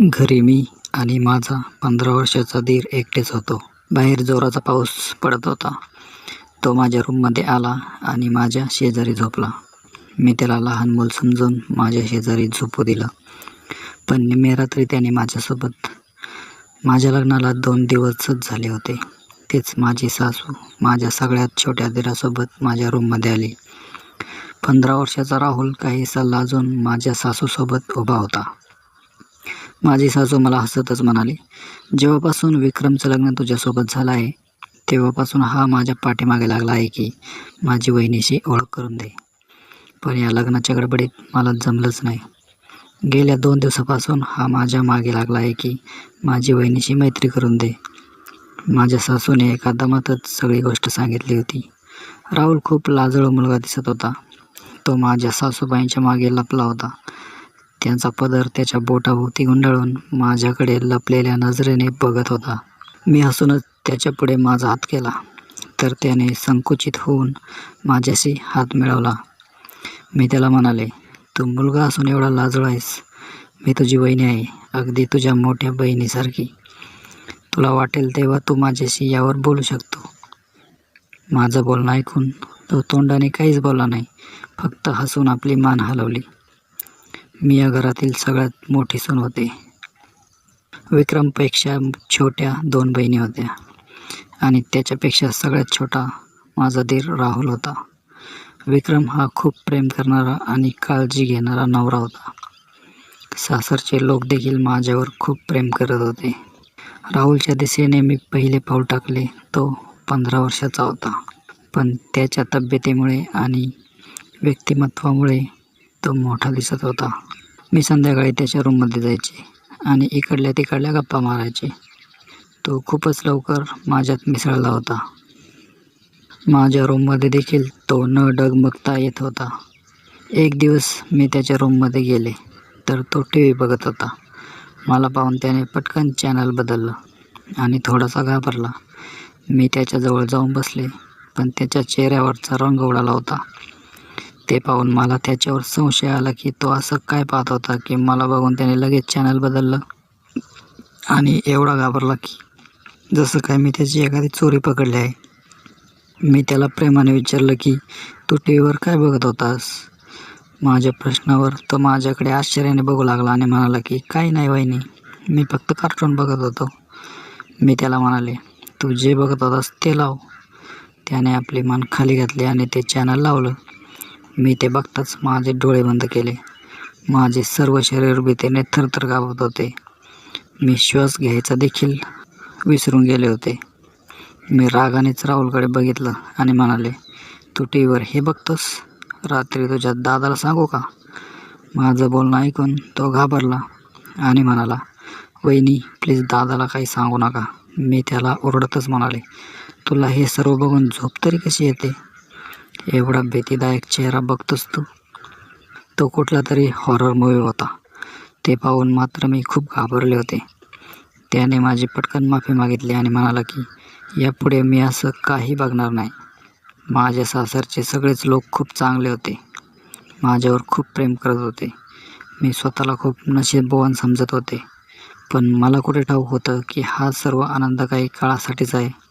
घरी मी आणि माझा पंधरा वर्षाचा दीर एकटेच होतो. बाहेर जोराचा पाऊस पडत होता. तो माझ्या रूममध्ये आला आणि माझ्या शेजारी झोपला. मी त्याला लहान मूल समजून माझ्या शेजारी झोपू दिलं. पण निम्म्या रात्री त्याने माझ्यासोबत माझ्या लग्नाला दोन दिवसच झाले होते. तेच माझी सासू माझ्या सगळ्यात छोट्या दिरासोबत माझ्या रूममध्ये आली. पंधरा वर्षाचा राहुल काही सल्ला अजून माझ्या सासूसोबत उभा होता. माझी सासू मला हसतच म्हणाली, जेव्हापासून विक्रमचं लग्न तुझ्यासोबत झालं आहे, तेव्हापासून हा माझ्या पाठीमागे लागला आहे की माझी वहिनीशी ओळख करून दे. पण या लग्नाच्या गडबडीत मला जमलंच नाही. गेल्या दोन दिवसापासून हा माझ्या मागे लागला आहे की माझी वहिनीशी मैत्री करून दे. माझ्या सासूने एका दमातच सगळी गोष्ट सांगितली होती. राहुल खूप लाजळू मुलगा दिसत होता. तो माझ्या सासूबाईंच्या मागे लपला होता. त्यांचा पदर त्याच्या बोटाभोवती गुंडाळून माझ्याकडे लपलेल्या नजरेने बघत होता. मी हसूनच त्याच्यापुढे माझा हात केला, तर त्याने संकुचित होऊन माझ्याशी हात मिळवला. मी त्याला म्हणाले, तू मुलगा असून एवढा लाजळ आहेस. मी तुझी वहिनी आहे, अगदी तुझ्या मोठ्या बहिणीसारखी. तुला वाटेल तेव्हा तू माझ्याशी यावर बोलू शकतो. माझं बोलणं ऐकून तो तोंडाने काहीच बोलला नाही, फक्त हसून आपली मान हलवली. मी या घरातील सगळ्यात मोठी सून होते. विक्रमपेक्षा छोट्या दोन बहिणी होत्या आणि त्याच्यापेक्षा सगळ्यात छोटा माझा धीर राहुल होता. विक्रम हा खूप प्रेम करणारा आणि काळजी घेणारा नवरा होता. सासरचे लोक देखील माझ्यावर खूप प्रेम करत होते. राहुलच्या दिशेने मी पहिले पाऊल टाकले तो पंधरा वर्षाचा होता. पण त्याच्या तब्येतीमुळे आणि व्यक्तिमत्वामुळे तो मोठा दिसत होता. मी संध्याकाळी त्याच्या रूममध्ये जायचे आणि इकडल्या तिकडल्या गप्पा मारायचे. तो खूपच लवकर माझ्यात मिसळला होता. माझ्या रूममध्ये देखील तो न डगमगता येत होता. एक दिवस मी त्याच्या रूममध्ये गेले, तर तो टी व्ही बघत होता. मला पाहून त्याने पटकन चॅनल बदललं आणि थोडासा घाबरला. मी त्याच्याजवळ जाऊन बसले, पण त्याच्या चेहऱ्यावरचा रंग उडाला होता. ते पाहून मला त्याच्यावर संशय आला की तो असं काय पाहत होता की मला बघून त्याने लगेच चॅनल बदललं आणि एवढा घाबरला की जसं काय मी त्याची एखादी चोरी पकडली आहे. मी त्याला प्रेमाने विचारलं की तू टी व्हीवर काय बघत होतास? माझ्या प्रश्नावर तो माझ्याकडे आश्चर्याने बघू लागला आणि म्हणाला की काही नाही वहिनी, मी फक्त कार्टून बघत होतो. मी त्याला म्हणाले, तू जे बघत होतास ते लाव. त्याने आपली मान खाली घातली आणि ते चॅनल लावलं. मी ते बघताच माझे डोळे बंद केले. माझे सर्व शरीर भीतीने थरथर कापत होते. मी श्वास घ्यायचा देखील विसरून गेले होते. मी रागानेच राहुलकडे बघितलं आणि म्हणाले, तू टी व्हीवर हे बघतोस? रात्री तुझ्या दादाला सांगू का? माझं बोलणं ऐकून तो घाबरला आणि म्हणाला, वहिनी प्लीज दादाला काही सांगू नका. मी त्याला ओरडतच म्हणाले, तुला हे सर्व बघून झोप तरी कशी येते? एवढा भीतीदायक चेहरा बघतोस तू? तो कुठला तरी हॉरर मूवी होता. ते पाहून मात्र मी खूप घाबरले होते. त्याने माझी पटकन माफी मागितली आणि म्हणाला की यापुढे मी असं काही बघणार नाही. माझ्या सासरचे सगळेच लोक खूप चांगले होते. माझ्यावर खूप प्रेम करत होते. मी स्वतःला खूप नशीबवान समजत होते. पण मला कुठे ठाऊक होतं की हा सर्व आनंद काही काळासाठीच आहे.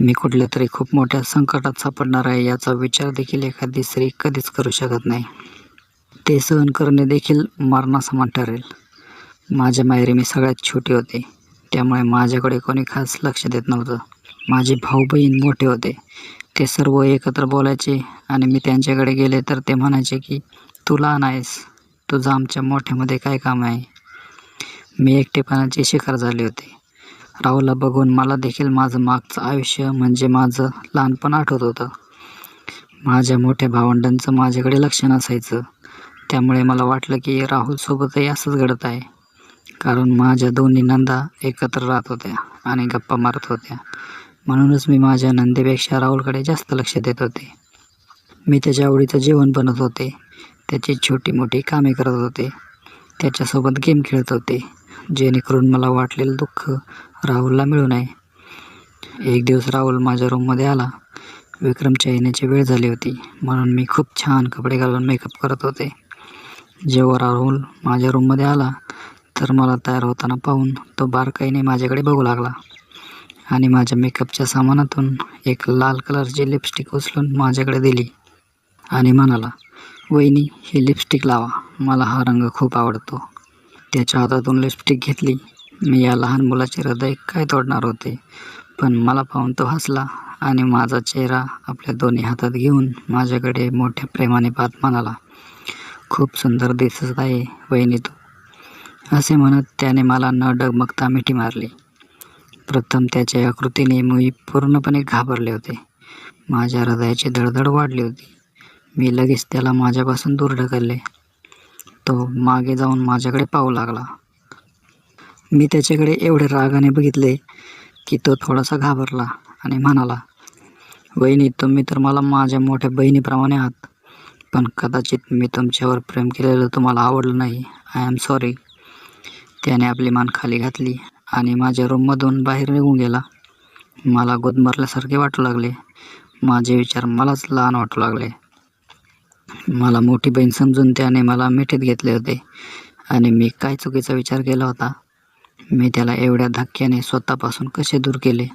मी कुठल्या तरी खूप मोठ्या संकटात सापडणार आहे याचा विचार देखील एखादी स्त्री कधीच करू शकत नाही. ते सहन करणे देखील मरणासमान ठरेल. माझ्या माहेरी मी सगळ्यात छोटी होते, त्यामुळे माझ्याकडे कोणी खास लक्ष देत नव्हतं. माझे भाऊ-बहीण मोठे होते. ते सर्व एकत्र बोलायचे आणि मी त्यांच्याकडे गेले तर ते म्हणायचे की तू लहान आहेस, तुझं आमच्या मोठ्यामध्ये काय काम आहे? मी एकटेपणाची शिकार झाले होते. राहुलला बघून मला देखील माझं मागचं आयुष्य म्हणजे माझं लहानपण आठवत होतं. माझ्या मोठ्या भावंडांचं माझ्याकडे लक्ष नसायचं. त्यामुळे मला वाटलं की राहुलसोबतही असंच घडत आहे. कारण माझ्या दोन्ही नंदा एकत्र राहत होत्या आणि गप्पा मारत होत्या. म्हणूनच मी माझ्या नंदेपेक्षा राहुलकडे जास्त लक्ष देत होते. मी त्याच्या आवडीचं जेवण बनवत होते, त्याची छोटी-मोठी कामे करत होते, त्याच्यासोबत गेम खेळत होते, जेणेकरून मला वाटलेलं दुःख राहुलला मिळू नये. एक दिवस राहुल माझ्या रूममध्ये आला. विक्रमच्या येण्याची वेळ झाली होती, म्हणून मी खूप छान कपडे घालून मेकअप करत होते. जेव्हा राहुल माझ्या रूममध्ये आला, तर मला तयार होताना पाहून तो बारकाईने माझ्याकडे बघू लागला आणि माझ्या मेकअपच्या सामानातून एक लाल कलरची लिपस्टिक उचलून माझ्याकडे दिली आणि म्हणाला वहिनी ही लिपस्टिक लावा मला हा रंग खूप आवडतो त्याच्या हातातून लिपस्टिक घेतली. मी या लहान मुलाचे हृदय काय तोडणार होते? पण मला पाहून तो हसला आणि माझा चेहरा आपल्या दोन्ही हातात घेऊन माझ्याकडे मोठ्या प्रेमाने पाहत म्हणाला खूप सुंदर दिसत आहे वहिनी तू. असे म्हणत त्याने मला न डगमगता मिठी मारली. प्रथम त्याच्या आकृतीने मी पूर्णपणे घाबरले होते. माझ्या हृदयाची धडधड वाढली होती. मी लगेच त्याला माझ्यापासून दूर ढकलले. तो मागे जाऊन माझ्याकडे पाहू लागला. मी त्याच्याकडे एवढे रागाने बघितले की तो थोडासा घाबरला आणि म्हणाला वहिनी तुम्ही तर मला माझ्या मोठ्या बहिणीप्रमाणे आहात पण कदाचित मी तुमच्यावर प्रेम केलेलं तुम्हाला आवडलं नाही. आय एम सॉरी त्याने आपली मान खाली घातली आणि माझ्या रूममधून बाहेर निघून गेला. मला गुदमरल्यासारखे वाटू लागले. माझे विचार मलाच लहान वाटू लागले. मला मोठी बहीण समजून त्याने मला मिठीत घेतले होते. आणि मी काय चुकीचा विचार केला होता? मी त्याला एवढ्या धक्क्याने स्वतःपासून कसे दूर केले?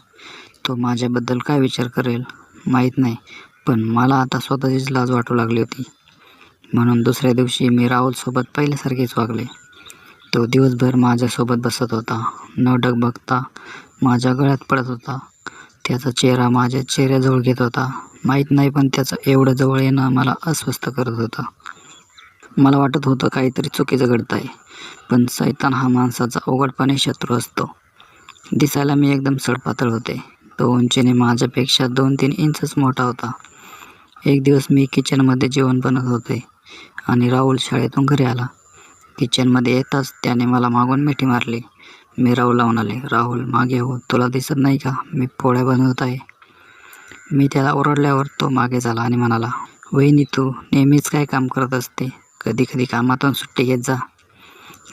तो माझ्याबद्दल काय विचार करेल माहीत नाही पण मला आता स्वतःचीच लाज वाटू लागली होती. म्हणून दुसऱ्या दिवशी मी राहुलसोबत पहिल्यासारखेच वागले. तो दिवसभर माझ्यासोबत बसत होता. न डगबगता माझ्या गळ्यात पडत होता. त्याचा चेहरा माझ्या चेहऱ्याजवळ घेत होता. माहीत नाही पण त्याचं एवढं जवळ येणं मला अस्वस्थ करत होतं. मला वाटत होतं काहीतरी चुकीचं घडत आहे पण सैतान हा माणसाचा उघडपणे शत्रू असतो. दिसायला मी एकदम सडपातळ होते. तो उंचीने माझ्यापेक्षा दोन तीन इंचच मोठा होता. एक दिवस मी किचनमध्ये जेवण बनवत होते आणि राहुल शाळेतून घरी आला. किचनमध्ये येताच त्याने मला मागून मिठी मारली. मी राहुलला म्हणाले राहुल मागे हो तुला दिसत नाही का? मी पोळ्या बनवत आहे. मी त्याला ओरडल्यावर तो मागे झाला आणि म्हणाला वहिनी तू नेहमीच काय काम करत असते? कधी कधी कामातून सुट्टी घेत जा.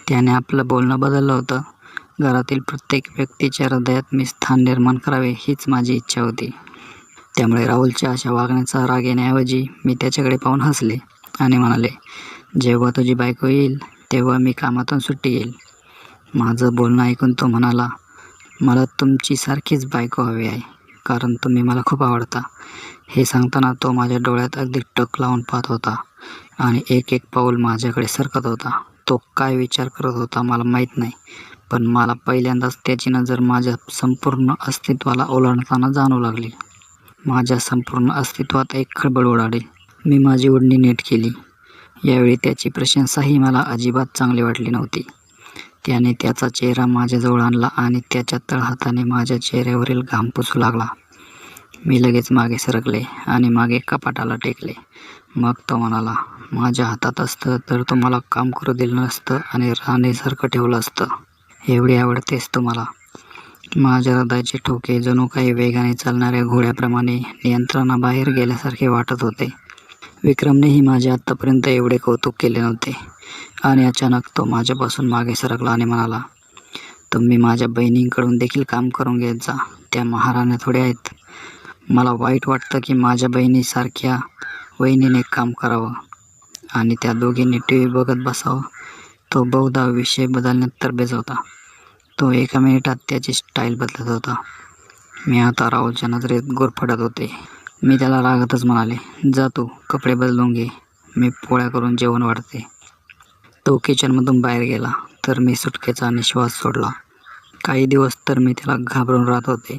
त्याने आपलं बोलणं बदललं होतं. घरातील प्रत्येक व्यक्तीच्या हृदयात मी स्थान निर्माण करावे हीच माझी इच्छा होती. त्यामुळे राहुलच्या अशा वागण्याचा राग येण्याऐवजी मी त्याच्याकडे पाहून हसले आणि म्हणाले जेव्हा तुझी बायको येईल तेव्हा मी कामातून सुट्टी येईल माझं बोलणं ऐकून तो म्हणाला मला तुमची सारखीच बायको हवी आहे. कारण तुम्ही मला खूप आवडता. हे सांगताना तो माझ्या डोळ्यात अगदी टक लावून पाहत होता आणि एक एक पाऊल माझ्याकडे सरकत होता. तो काय विचार करत होता मला माहीत नाही पण मला पहिल्यांदाच त्याची नजर माझ्या संपूर्ण अस्तित्वाला ओलांडताना जाणवू लागली. माझ्या संपूर्ण अस्तित्वात एक खळबळ उडाली मी माझी ओढणी नीट केली. यावेळी त्याची प्रशंसाही मला अजिबात चांगली वाटली नव्हती. त्याने त्याचा चेहरा माझ्याजवळ आणला आणि त्याच्या तळहाताने माझ्या चेहऱ्यावरील घाम पुसू लागला. मी लगेच मागे सरकले आणि मागे कपाटाला टेकले. मग तो म्हणाला माझ्या हातात असतं तर तुम्हाला काम करू दिलं नसतं आणि राहण्यासारखं ठेवलं असतं. एवढी आवडतेस तुम्हाला. माझ्या हृदयाचे ठोके जणू काही वेगाने चालणाऱ्या घोड्याप्रमाणे नियंत्रणाबाहेर गेल्यासारखे वाटत होते. विक्रमनेही माझे आत्तापर्यंत एवढे कौतुक केले नव्हते. आणि अचानक तो माझ्यापासून मागे सरकला आणि म्हणाला तुम्ही माझ्या बहिणींकडून देखील काम करून घेत जा. त्या महाराण्या थोड्या आहेत. मला वाईट वाटतं की माझ्या बहिणीसारख्या वहिनीने काम करावं आणि त्या दोघींनी टी व्ही बघत बसावं. तो बहुधा विषय बदलण्यात तरबेज होता. तो एका मिनिटात त्याची स्टाईल बदलत होता. मी आता राहुलच्या नजरेत गोरफडत होते. मी त्याला रागतच म्हणाले जा तू कपडे बदलून घे. मी पोळ्या करून जेवण वाढते. तो किचनमधून बाहेर गेला. तर मी सुटकेचा निश्वास सोडला. काही दिवस तर मी त्याला घाबरून राहत होते.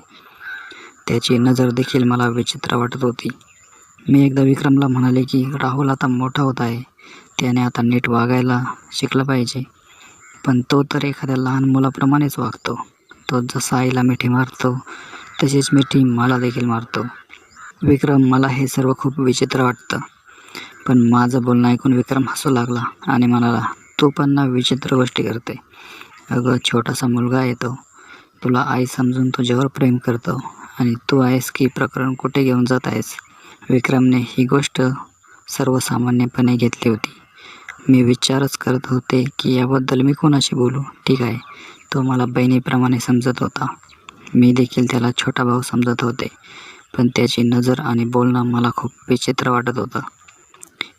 त्याची नजर देखील मला विचित्र वाटत होती. मी एकदा विक्रमला म्हणाले की राहुल आता मोठा होत आहे. त्याने आता नीट वागायला शिकलं पाहिजे. पण तो तर एखाद्या लहान मुलाप्रमाणेच वागतो. तो जसा आईला मिठी मारतो तशीच मिठी मला देखील मारतो. विक्रम मला हे सर्व खूप विचित्र वाटतं. पण माझं बोलणं ऐकून विक्रम हसू लागला आणि म्हणाला तू पण ना विचित्र गोष्टी करते. अगं छोटासा मुलगा येतो तुला आई समजून तुझ्यावर प्रेम करतो आणि तू आहेस की प्रकरण कुठे घेऊन जात आहेस? विक्रमने ही गोष्ट सर्वसामान्यपणे घेतली होती. मी विचारच करत होते की याबद्दल मी कोणाशी बोलू? ठीक आहे. तो मला बहिणीप्रमाणे समजत होता. मी देखील त्याला छोटा भाऊ समजत होते. पण त्याची नजर आणि बोलणं मला खूप विचित्र वाटत होतं.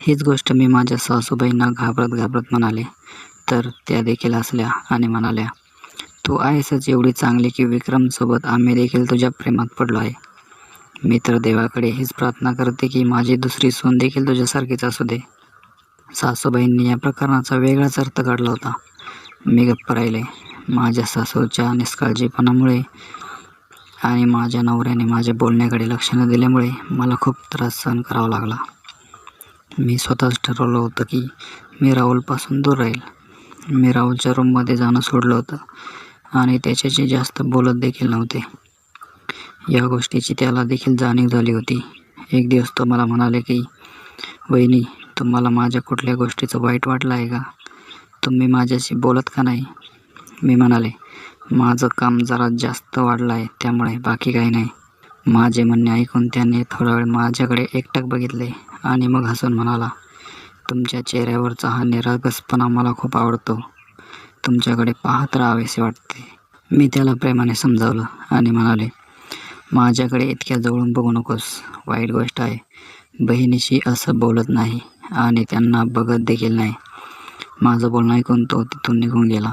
हीच गोष्ट मी माझ्या सासूबाईंना घाबरत घाबरत म्हणाले. तर त्या देखील हसल्या आणि म्हणाल्या तू आहेसच एवढी चांगली की विक्रमसोबत आम्ही देखील तुझ्या प्रेमात पडलो आहे. मी तर देवाकडे हीच प्रार्थना करते की माझी दुसरी सून देखील तुझ्यासारखीच असू दे. सासूबाईंनी या प्रकरणाचा वेगळाच अर्थ काढला होता. मी गप्प राहिले. माझ्या सासूच्या निष्काळजीपणामुळे आणि माझ्या नवऱ्याने माझ्या बोलण्याकडे लक्ष न दिल्यामुळे मला खूप त्रास सहन करावा लागला. मी स्वतःच ठरवलं होतं की मी राहुलपासून दूर राहील. मी राहुलच्या रूममध्ये जाणं सोडलं होतं आणि त्याच्याशी जास्त बोलत देखील नव्हते. या गोष्टीची त्याला देखील जाणीव झाली होती. एक दिवस तो मला म्हणाले की वहिनी तुम्हाला माझ्या कुठल्या गोष्टीचं वाईट वाटलं आहे का? तुम्ही माझ्याशी बोलत का नाही? मी म्हणाले माझं काम जरा जास्त वाढलं आहे त्यामुळे बाकी काही नाही. माझे म्हणणे ऐकून त्याने थोडा वेळ माझ्याकडे एकटक बघितले आणि मग हसून म्हणाला तुमच्या चेहऱ्यावरचा हा निरागसपणा मला खूप आवडतो. तुमच्याकडे पाहत राहावेसे वाटते. मी त्याला प्रेमाने समजावलं आणि म्हणाले माझ्याकडे इतक्या जवळून बघू नकोस. वाईट गोष्ट आहे. बहिणीशी असं बोलत नाही आणि त्यांना बघत देखील नाही. माझं बोलणं ऐकून तो तिथून निघून गेला.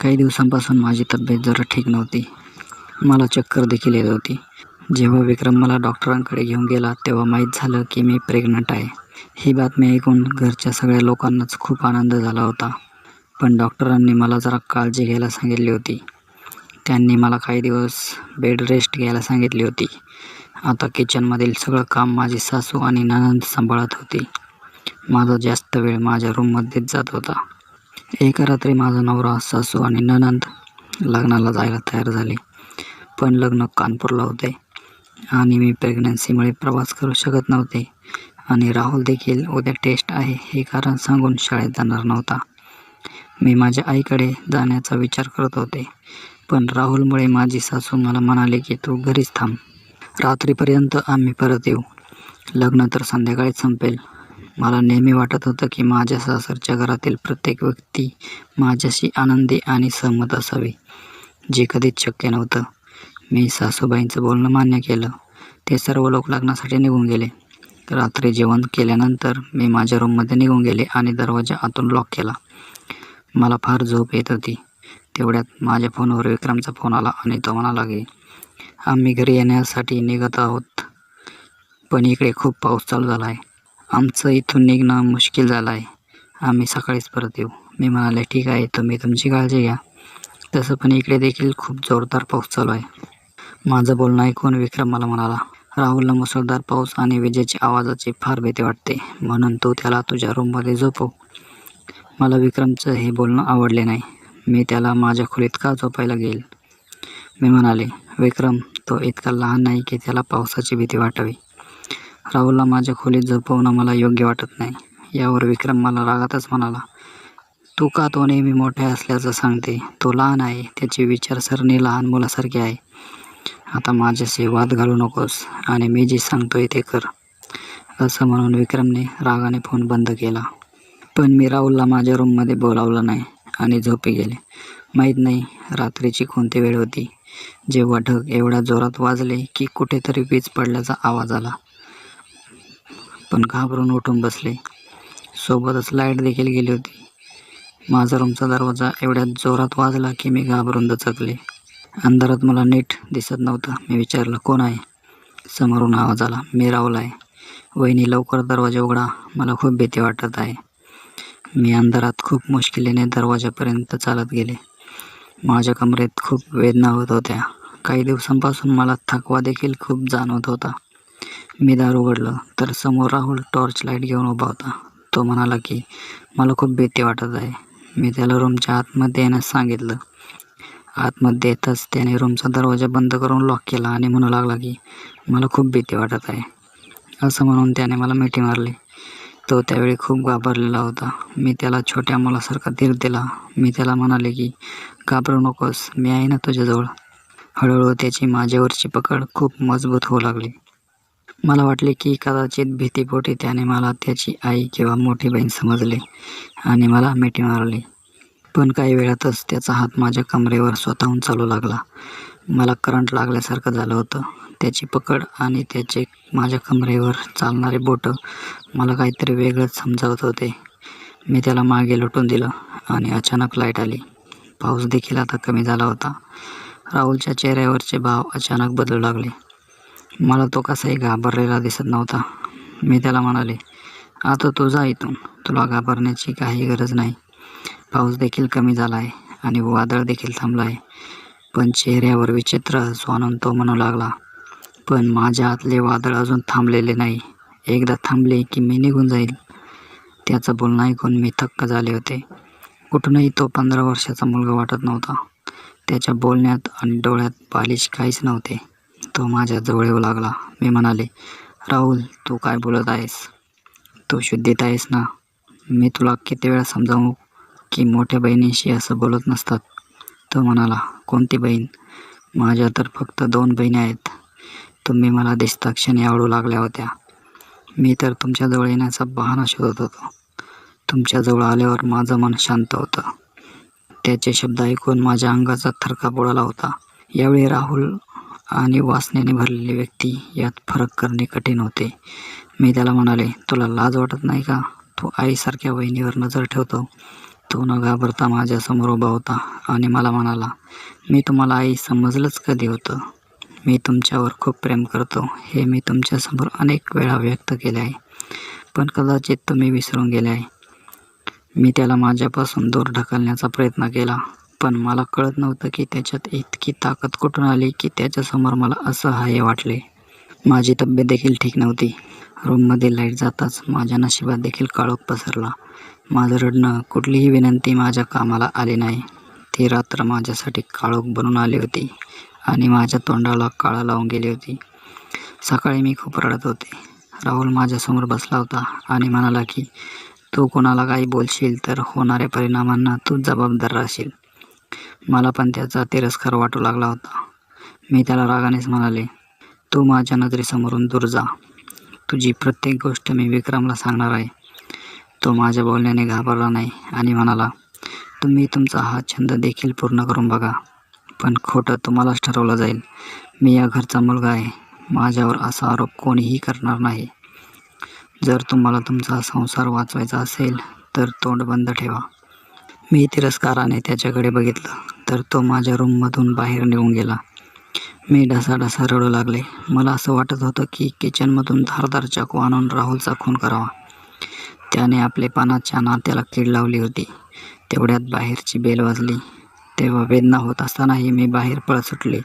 काही दिवसांपासून माझी तब्येत जरा ठीक नव्हती. मला चक्कर देखील येत होती. जेव्हा विक्रम मला डॉक्टरांकडे घेऊन गेला तेव्हा माहीत झालं की मी प्रेग्नंट आहे. ही बातमी ऐकून घरच्या सगळ्या लोकांनाच खूप आनंद झाला होता. पण डॉक्टरांनी मला जरा काळजी घ्यायला सांगितली होती. त्यांनी मला काही दिवस बेड रेस्ट घ्यायला सांगितली होती. आता किचनमधील सगळं काम माझी सासू आणि ननंद सांभाळत होती. माझा जास्त वेळ माझ्या रूममध्येच जात होता. एका रात्री माझा नवरा सासू आणि ननंद लग्नाला जायला तयार झाले. पण लग्न कानपूरला होते. आणि मी प्रेग्नन्सीमुळे प्रवास करू शकत नव्हते. आणि राहुल देखील उद्या टेस्ट आहे हे कारण सांगून शाळेत जाणार नव्हता. मी माझ्या आईकडे जाण्याचा विचार करत होते. पण राहुलमुळे माझी सासू मला म्हणाले की तू घरीच थांब. रात्रीपर्यंत आम्ही परत येऊ. लग्न तर संध्याकाळीच संपेल. मला नेहमी वाटत होतं की माझ्या सासरच्या घरातील प्रत्येक व्यक्ती माझ्याशी आनंदी आणि सहमत असावी. जे कधीच शक्य नव्हतं. मी सासूबाईंचं बोलणं मान्य केलं. ते सर्व लोक लग्नासाठी निघून गेले. रात्री जेवण केल्यानंतर मी माझ्या रूममध्ये निघून गेले आणि दरवाजा आतून लॉक केला. मला फार झोप येत होती. तेवढ्यात माझ्या फोनवर विक्रमचा फोन आला आणि तो म्हणाला की आम्ही घरी येण्यासाठी निघत आहोत पण इकडे खूप पाऊस चालू झाला आहे आमचं इथून निघणं मुश्किल झालं आहे आम्ही सकाळीच परत येऊ. मी म्हणाले ठीक आहे तुम्ही तुमची काळजी घ्या. तसं पण इकडे देखील खूप जोरदार पाऊस चालू आहे. माझं बोलणं ऐकून विक्रम मला म्हणाला राहुलला मुसळधार पाऊस आणि विजेच्या आवाजाची फार भीती वाटते म्हणून तू त्याला तुझ्या रूममध्ये झोपव. मला विक्रमचं हे बोलणं आवडले नाही. मी त्याला माझ्या खोलीत का झोपायला घेईल मी म्हणाले विक्रम तो इतका लहान नाही की त्याला पावसाची भीती वाटावी. राहुलला माझ्या खोलीत झोपवणं मला योग्य वाटत नाही. यावर विक्रम मला रागातच म्हणाला तू का तो नेहमी मोठ्या असल्याचं सांगते? तो लहान आहे त्याची विचारसरणी लहान मुलासारखी आहे. आता माझ्याशी वाद घालू नकोस आणि मी जे सांगतोय ते कर. असं म्हणून विक्रमने रागाने फोन बंद केला. पण मी राहुलला माझ्या रूममध्ये बोलावलं नाही आणि झोपी गेले. माहीत नाही रात्रीची कोणती वेळ होती. जेव्हा ढग एवढ्या जोरात वाजले की कुठेतरी वीज पडल्याचा आवाज आला. पण घाबरून उठून बसले. सोबतच लाइट देखील गेली होती. माझा रूमचा दरवाजा एवढ्या जोरात वाजला की मी घाबरून दचकले. अंधारात मला नीट दिसत नव्हतं. मी विचारलं कोण आहे? समोरून आवाज आला मी राहुल आहे. वहिनी लवकर दरवाजा उघडा. मला खूप भीती वाटत आहे. मी अंधारात खूप मुश्किलीने दरवाजापर्यंत चालत गेले. माझ्या कमरेत खूप वेदना होत होत्या. काही दिवसांपासून मला थकवा देखील खूप जाणवत होता. मी दार उघडलं तर समोर राहुल टॉर्च लाइट घेऊन उभा होता. तो म्हणाला की मला खूप भीती वाटत आहे. मी त्याला रूमच्या आतमध्ये येण्यास सांगितलं. आतमध्ये येताच त्याने रूमचा दरवाजा बंद करून लॉक केला आणि म्हणू लागला की मला खूप भीती वाटत आहे. असं म्हणून त्याने मला मिठी मारली. तो त्यावेळी खूप घाबरलेला होता. मी त्याला छोट्या मुलासारखा धीर दिला. मी त्याला म्हणाले की घाबरू नकोस मी आहे ना तुझ्याजवळ. हळूहळू त्याची माझ्यावरची पकड खूप मजबूत होऊ लागली. मला वाटले की कदाचित भीतीपोटी त्याने मला त्याची आई किंवा मोठी बहीण समजले आणि मला मिठी मारली. पण काही वेळातच त्याचा हात माझ्या कमरेवर स्वतःहून चालू लागला. मला करंट लागल्यासारखं झालं होतं. त्याची पकड आणि त्याचे माझ्या कमरेवर चालणारे बोटं मला काहीतरी वेगळंच समजावत होते. मी त्याला मागे लुटून दिलं आणि अचानक लाइट आली. पाऊस देखील आता कमी झाला होता. राहुलच्या चेहऱ्यावरचे भाव अचानक बदलू लागले. मला तो कसाही घाबरलेला दिसत नव्हता. मी त्याला म्हणाले आता तू जा इथून. तुला घाबरण्याची काही गरज नाही. पाऊस देखील कमी झाला आहे आणि वादळ देखील थांबला आहे पण चेहऱ्यावर विचित्र हसू आणून तो म्हणू लागला पण माझ्या आतले वादळ अजून थांबलेले नाही. एकदा थांबले की मी निघून जाईल त्याचं बोलणं ऐकून मी थक्क झाले होते. कुठूनही तो पंधरा वर्षाचा मुलगा वाटत नव्हता. त्याच्या बोलण्यात आणि डोळ्यात बालिश काहीच नव्हते. तो माझ्या जवळ येऊ लागला. मी म्हणाले राहुल तू काय बोलत आहेस? तू शुद्धीत आहेस ना? मी तुला किती वेळा समजावू की मोठ्या बहिणीशी असं बोलत नसतात. तो म्हणाला कोणती बहीण? माझ्या तर फक्त दोन बहिणी आहेत. तुम्ही मला दिसता क्षणी आवडू लागल्या होत्या. मी तर तुमच्याजवळ येण्याचा बहाणा शोधत होतो. तुमच्याजवळ आल्यावर माझं मन शांत होतं. त्याचे शब्द ऐकून माझ्या अंगाचा थरका बुडाला होता. यावेळी राहुल आणि वासनेने भरलेली व्यक्ती यात फरक करणे कठीण होते. मी त्याला म्हणाले तुला लाज वाटत नाही का? तू आईसारख्या बहिणीवर नजर ठेवतो. तो न घाबरता माझ्यासमोर उभा होता आणि मला म्हणाला मी तुम्हाला आई समजलंच कधी होतं. मी तुमच्यावर खूप प्रेम करतो. हे मी तुमच्यासमोर अनेक वेळा व्यक्त केले आहे. पण कदाचित तुम्ही विसरून गेले आहे. मी त्याला माझ्यापासून दूर ढकलण्याचा प्रयत्न केला पण मला कळत नव्हतं की त्याच्यात इतकी ताकद कुठून आली की त्याच्यासमोर मला असहाय्य वाटले. माझी तब्येत देखील ठीक नव्हती. रूममध्ये लाइट जाताच माझ्या नशिबात देखील काळोख पसरला. माझं रडणं कुठलीही विनंती माझ्या कामाला आली नाही. ती रात्र माझ्यासाठी काळोख बनून आली होती आणि माझ्या तोंडाला काळा लावून गेली होती. सकाळी मी खूप रडत होते. राहुल माझ्यासमोर बसला होता आणि म्हणाला की तू कोणाला काही बोलशील तर होणाऱ्या परिणामांना तू जबाबदार राहशील. मला पण त्याचा तिरस्कार वाटू लागला होता. मी त्याला रागानेच म्हणाले तू माझ्या नजरेसमोरून दूर जा. तुझी प्रत्येक गोष्ट मी विक्रमला सांगणार आहे. तो माझ्या बोलण्याने घाबरला नाही आणि म्हणाला तुम्ही तुमचा हा छंद देखील पूर्ण करून बघा. पण खोटं तुम्हालाच ठरवलं जाईल. मी या घरचा मुलगा आहे. माझ्यावर असा आरोप कोणीही करणार नाही. जर तुम्हाला तुमचा संसार वाचवायचा असेल तर तोंड बंद ठेवा. मी तिरस्काराने त्याच्याकडे बघितलं तर तो माझ्या रूममधून बाहेर निघून गेला. मी ढसाढसा रडू लागले. मला असं वाटत होतं की किचनमधून धारदार चाकू आणून राहुलचा खून करावा. त्याने आपले पानाच्या नात्याला कीड लावली होती. तेवढ्यात बाहेरची बेल वाजली. तेव्हा वेदना होत असतानाही मी बाहेर पळत सुटले.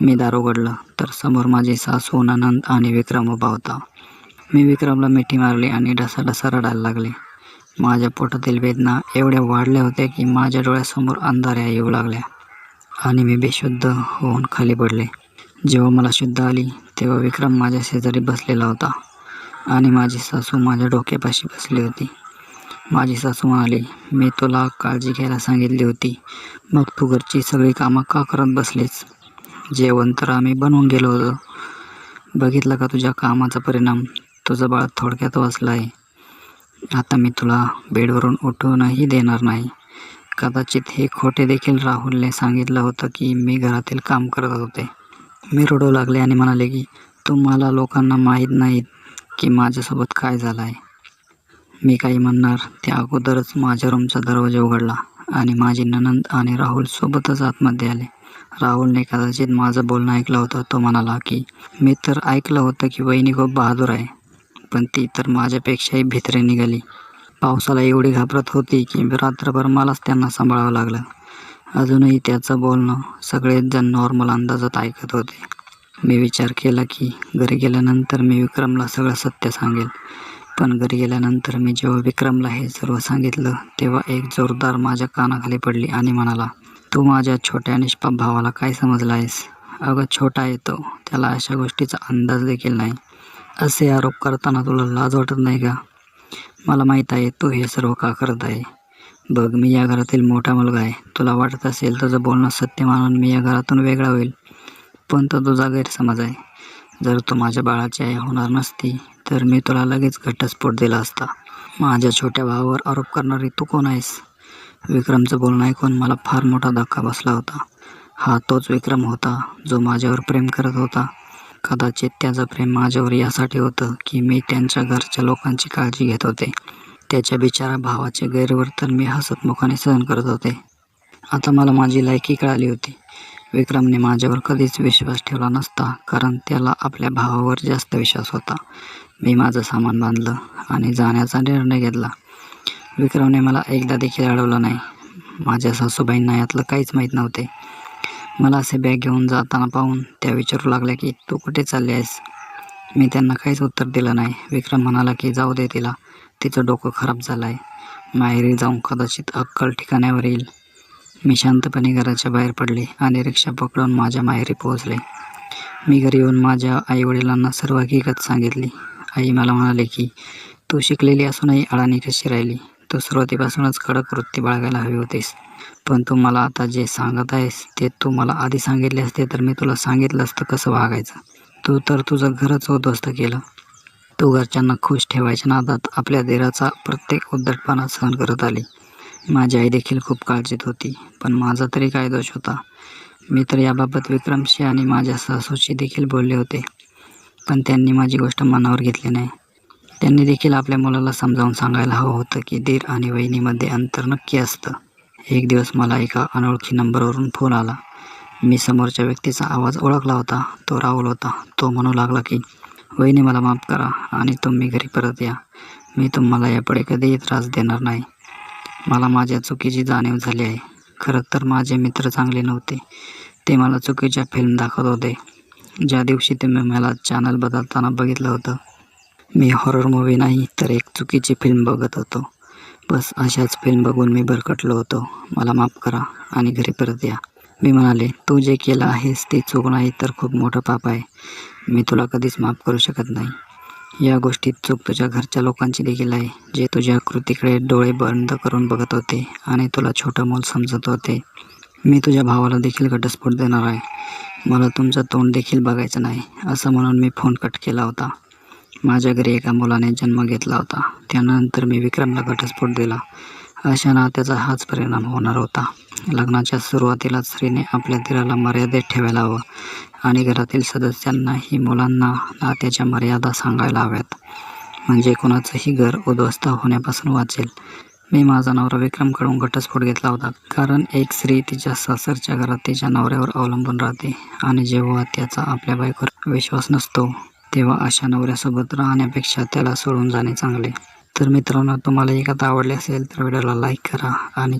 मी दार उघडलं तर समोर माझी सासू ननंद आणि विक्रम उभा होता. मी विक्रमला मिठी मारली आणि ढसाढसा रडायला लागले. माझ्या पोटातील वेदना एवढ्या वाढल्या होत्या की माझ्या डोळ्यासमोर अंधाऱ्या येऊ लागल्या आणि मी बेशुद्ध होऊन खाली पडले. जेव्हा मला शुद्ध आली तेव्हा विक्रम माझ्या शेजारी बसलेला होता. आणि माझी सासू माझ्या डोक्यापाशी बसली होती. माझी सासू म्हणाली मी तुला काळजी घ्यायला सांगितली होती. मग तू घरची सगळी कामं का करत बसलीस? जेवण तर आम्ही बनवून गेलो होतो. बघितलं का तुझ्या कामाचा परिणाम? तुझं बाळ थोडक्यात वाचलं आहे आता मी तुला बेडवरून उठवूनही देणार नाही. कदाचित हे खोटे देखील राहुलने सांगितलं होतं की मी घरातील काम करत होते. मी रडू लागले आणि म्हणाले की तुम्हाला लोकांना माहीत नाहीत. की माझ्यासोबत काय झालं आहे मी काही म्हणणार. त्या अगोदरच माझ्या रूमचा दरवाजा उघडला आणि माझी ननंद आणि राहुल सोबतच आतमध्ये आले. राहुलने कदाचित माझं बोलणं ऐकलं होतं. तो म्हणाला की मी तर ऐकलं होतं की वहिनी खूप बहादूर आहे पण ती तर माझ्यापेक्षाही भित्रे निघाली. पावसाला एवढी घाबरत होती की रात्रभर मलाच त्यांना सांभाळावं लागलं. अजूनही त्याचं बोलणं सगळेच जण नॉर्मल अंदाजात ऐकत होते. मी विचार केला की घरी गेल्यानंतर मी विक्रमला सगळं सत्य सांगेल. पण घरी गेल्यानंतर मी जेव्हा विक्रमला हे सर्व सांगितलं तेव्हा एक जोरदार माझ्या कानाखाली पडली आणि म्हणाला तू माझ्या छोट्या निष्पाप भावाला काय समजला आहेस अगं छोटा येतो त्याला अशा गोष्टीचा अंदाज देखील नाही. असे आरोप करताना तुला लाज वाटत नाही का? मला माहीत आहे तू हे सर्व का करत आहे. बघ मी या घरातील मोठा मुलगा आहे. तुला वाटत असेल तुझं बोलणं सत्य मानून मी या घरातून वेगळा होईल. पण तो तुझा गैरसमज आहे. जर तू माझ्या बाळाची आई होणार नसती तर मी तुला लगेच घटस्फोट दिला असता. माझ्या छोट्या भावावर आरोप करणारी तू कोण आहेस? विक्रमचं बोलणं ऐकून मला फार मोठा धक्का बसला होता. हा तोच विक्रम होता जो माझ्यावर प्रेम करत होता. कदाचित त्याचं प्रेम माझ्यावर यासाठी होतं की मी त्यांच्या घरच्या लोकांची काळजी घेत होते. त्याच्या बिचारा भावाचे गैरवर्तन मी हसतमुखाने सहन करत होते. आता मला माझी लायकी कळाली होती. विक्रमने माझ्यावर कधीच विश्वास ठेवला नसता कारण त्याला आपल्या भावावर जास्त विश्वास होता. मी माझं सामान बांधलं आणि जाण्याचा निर्णय घेतला. विक्रमने मला एकदा देखील अडवलं नाही. माझ्या सासूबाईंना यातलं काहीच माहीत नव्हते. मला असे बॅग घेऊन जाताना पाहून त्या विचारू लागल्या की तू कुठे चालली आहेस? मी त्यांना काहीच उत्तर दिलं नाही. विक्रम म्हणाला की जाऊ दे तिला. तिचं डोकं खराब झालं आहे माहेरी जाऊन कदाचित अक्कल ठिकाण्यावर येईल. मी शांतपणे घराच्या बाहेर पडले आणि रिक्षा पकडून माझ्या माहेरी पोहोचले. मी घरी येऊन माझ्या आईवडिलांना सर्व हकीकत सांगितली. आई मला म्हणाले की तू शिकलेली असूनही अडाणी कशी राहिली? तू सुरुवातीपासूनच कडक वृत्ती बाळगायला हवी होतीस. पण तू मला आता जे सांगत आहेस ते तू मला आधी सांगितले असते तर मी तुला सांगितलं असतं कसं वागायचं? तू तर तुझं घरच उद्ध्वस्त केलं. तू घरच्यांना खुश ठेवायच्या नादात आपल्या देराचा प्रत्येक उद्धटपणा सहन करत आली. माझी आई देखील खूप काळजीत होती पण माझा तरी काय दोष होता? मी तर याबाबत विक्रमशी आणि माझ्या सासूशी देखील बोलले होते पण त्यांनी माझी गोष्ट मनावर घेतली नाही. त्यांनी देखील आपल्या मुलाला समजावून सांगायला हवं होतं की दीर आणि वहिनीमध्ये अंतर नक्की असतं. एक दिवस मला एका अनोळखी नंबरवरून फोन आला. मी समोरच्या व्यक्तीचा आवाज ओळखला होता तो राहुल होता. तो म्हणू लागला की वहिनी मला माफ करा आणि तुम्ही घरी परत या. मी तुम्हाला यापुढे कधीही त्रास देणार नाही. मला माझ्या चुकीची जाणीव झाली आहे. खरं तर माझे मित्र चांगले नव्हते. ते मला चुकीच्या फिल्म दाखवत होते. ज्या दिवशी तुम्ही मला चॅनल बदलताना बघितलं होतं मी हॉरर मूवी नाही तर एक चुकीची फिल्म बघत होतो. बस अशाच फिल्म बघून मी भरकटलो होतो. मला माफ करा आणि घरी परत या. मी म्हणाले तू जे केलं आहेस ते चूक नाही तर खूप मोठं पाप आहे. मी तुला कधीच माफ करू शकत नाही. या गोष्टीत चूक तुझ्या घरच्या लोकांची देखील आहे जे तुझ्या कृतीकडे डोळे बंद करून बघत होते आणि तुला छोटं मूल समजत होते. मी तुझ्या भावाला देखील घटस्फोट देणार आहे. मला तुमचं तोंड देखील बघायचं नाही असं म्हणून मी फोन कट केला होता. माझ्या घरी एका मुलाने जन्म घेतला होता. त्यानंतर मी विक्रमला घटस्फोट दिला. अशा नात्याचा हाच परिणाम होणार होता. लग्नाच्या सुरुवातीला स्त्रीने आपल्या तिराला मर्यादेत ठेवायला हवं आणि घरातील सदस्यांनाही मुलांना नात्याच्या मर्यादा सांगायला हव्यात. म्हणजे कोणाचंही घर उद्ध्वस्त होण्यापासून वाचेल. मी माझा नवरा विक्रमकडून घटस्फोट घेतला होता. कारण एक स्त्री तिच्या सासरच्या घरात तिच्या नवऱ्यावर अवलंबून राहते आणि जेव्हा त्याचा आपल्या बायकोवर विश्वास नसतो तेव्हा अशा नवऱ्यासोबत राहण्यापेक्षा त्याला सोडून जाणे चांगले. तर मित्रांनो तुम्हाला ही कथा आवडली असेल तर व्हिडिओला लाईक करा आणि